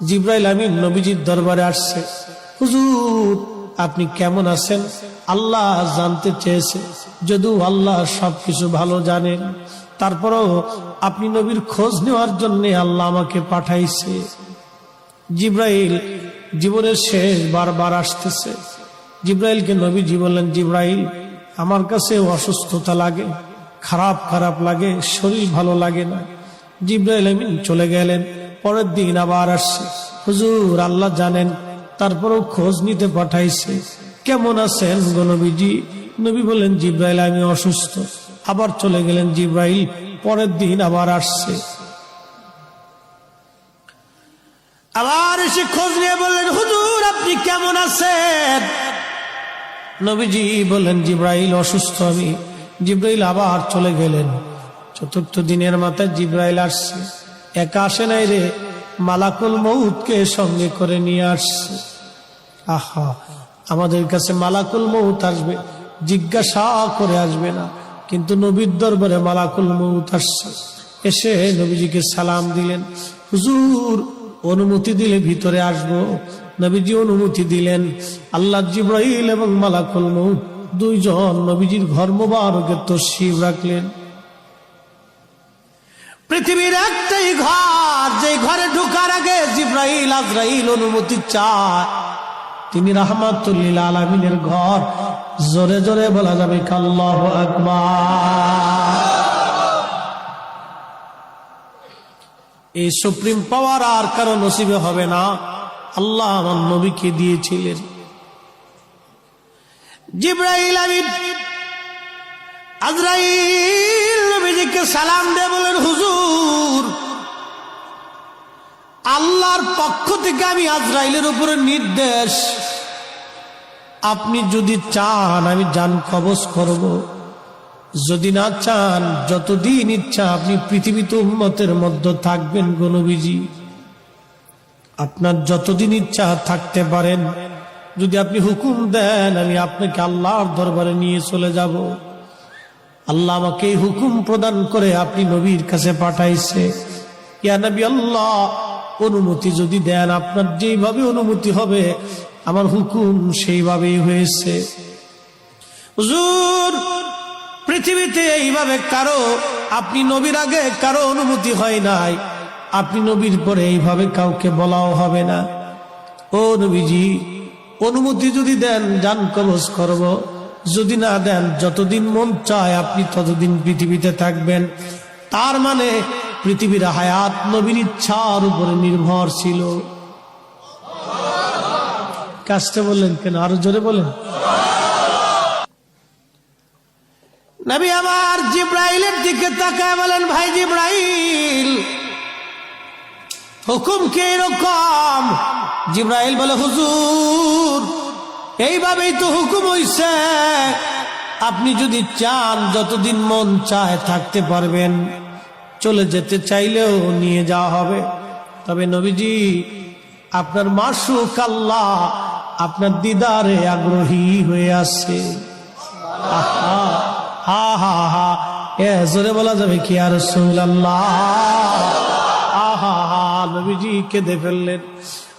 জিব্রাইল আমিন নবীজির দরবারে আসছে। হুজুর, আপনি কেমন আছেন? আল্লাহ জানতে চেয়েছে, যদিও আল্লাহ সবকিছু ভালো জানেন। তারপরও আপনি নবীর খোঁজ নেওয়ার জন্য আল্লাহ আমাকে পাঠাইছে। জিব্রাইল জীবনের শেষ বারবার আসতেছে। জিব্রাইলকে নবীজি বললেন, জিব্রাইল, আমার কাছে অসুস্থতা লাগে, খারাপ খারাপ লাগে, শরীর ভালো লাগে না। জিব্রাইল আমিন চলে গেলেন। পরের দিন আবার আসছে। হুজুর, আল্লাহ জানেন, তারপরেও খোঁজ নিতে পাঠাইছে। কেমন আছেন গো নবীজি? নবী বললেন জিব্রাইল, আমি অসুস্থ। আবার চলে গেলেন জিব্রাইল, পরের দিন আবার আসছে। আবার এসে খোঁজ নিয়ে বললেন, হুজুর, আপনি কেমন আছেন? নবীজি বললেন, জিব্রাইল, অসুস্থ আমি। জিব্রাইল আবার চলে গেলেন। চতুর্থ দিনের মাথায় জিব্রাইল আসছে। একা আসে নাই রে, মালাকুল মৌতকে সঙ্গে করে নিয়ে আসছে। আহা, আমাদের কাছে মালাকুল মৌত আসবে, জিজ্ঞাসা করে আসবে না। কিন্তু নবীর দরবারে মালাকুল মৌত আসছে। এসে নবীজিকে সালাম দিলেন। হুজুর, অনুমতি দিলে ভিতরে আসব। নবীজি অনুমতি দিলেন। আল্লাহ জিব্রাইল এবং মালাকুল মৌত দুইজন নবীজির ঘর মোবারকের তসিব রাখলেন। পৃথিবীর একটাই ঘর, যে ঘরে ঢুকার আগে জিব্রাইল আজরাইল অনুমতি চায়। তিনি রাহমাতুল্লিল আলমিনের ঘর। জোরে জোরে বলা যাবে কাল্লাহ আকবার। এই সুপ্রিম পাওয়ার আর কারও নসিবে হবে না। আল্লাহ আমার নবীকে দিয়েছিলেন। জিব্রাইল আমিন, আজরাইল নবীজিকে সালাম দিয়ে বলেন, হুজুর, আল্লাহর পক্ষ থেকে আমি আজরাইলের উপরে নির্দেশ। আপনি যদি চান, আমি যান, কবজ করব। যদি না চান, যতদিন ইচ্ছা আপনি পৃথিবীতে উন্মতের মধ্যে থাকবেন গণবিজি আপনার যতদিন ইচ্ছা থাকতে পারেন। যদি আপনি হুকুম দেন, আমি আপনাকে আল্লাহর দরবারে নিয়ে চলে যাব। আল্লাহ আমাকে হুকুম প্রদান করে আপনি নবীর কাছে পাঠাইছে। ইয়া নবী আল্লাহ, অনুমতি যদি দেন, আপনার যেভাবে অনুমতি হবে, আমার হুকুম সেইভাবেই হয়েছে। পৃথিবীতে এইভাবে কারও, আপনি নবীর আগে কারও অনুমতি হয় নাই। আপনি নবীর পরে এইভাবে কাউকে বলাও হবে না। ও নবীজি, অনুমতি যদি দেন, যান কবজ করব। যদি না দেন, যতদিন মন চায় আপনি ততদিন পৃথিবীতে থাকবেন। তার মানে পৃথিবীর হায়াত নবীর ইচ্ছার উপরে নির্ভর ছিল কাজটা বললেন কেন? আরও জোরে বলেন। নবী আমার জিব্রাইলের দিকে তাকায় বলেন, ভাই জিব্রাইল, হুকুম কে এরকম? জিব্রাইল বলে, হুজুর এইভাবেই তো হুকুম হইছে। আপনি যদি চান, যতদিন মন চায় থাকতে পারবেন। চলে যেতে চাইলেও নিয়ে যাওয়া হবে। তবে নবীজি, আপনার মাসুক আল্লাহ আপনার দিদারে আগ্রহী হয়ে আছে। আহা, হা হা হা। বলা যাবে কি আর আহা হা, নবীজি কেঁদে ফেললেন।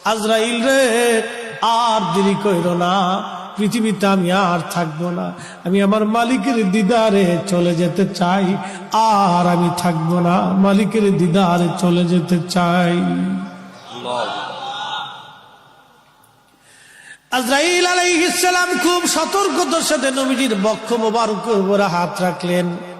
আজরাইল রে আর দেরি কইর না। পৃথিবীতে আমি আর থাকব না। আমি আমার মালিকের দিদারে চলে যেতে চাই, আর আমি থাকব না। মালিকের দিদারে চলে যেতে চাই। খুব সতর্কতার সাথে নবীজির বক্ষ মোবারকের হাত রাখলেন।